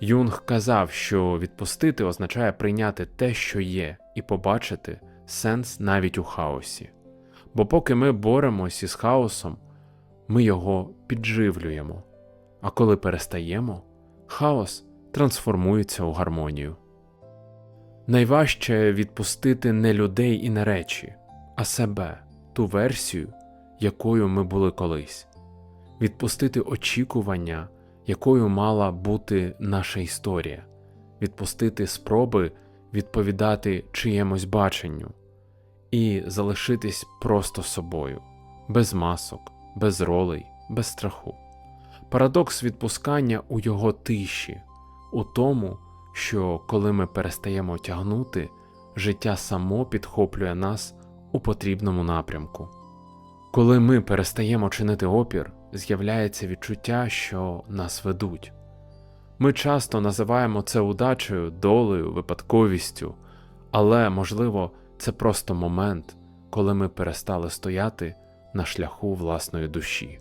Юнг казав, що відпустити означає прийняти те, що є, і побачити сенс навіть у хаосі. Бо поки ми боремось із хаосом, ми його підживлюємо, а коли перестаємо, хаос трансформується у гармонію. Найважче відпустити не людей і не речі, а себе, ту версію, якою ми були колись, відпустити очікування, якою мала бути наша історія, відпустити спроби відповідати чиємусь баченню і залишитись просто собою, без масок, без ролей, без страху. Парадокс відпускання у його тиші, у тому, що коли ми перестаємо тягнути, життя само підхоплює нас у потрібному напрямку. Коли ми перестаємо чинити опір, з'являється відчуття, що нас ведуть. Ми часто називаємо це удачею, долею, випадковістю, але, можливо, це просто момент, коли ми перестали стояти на шляху власної душі.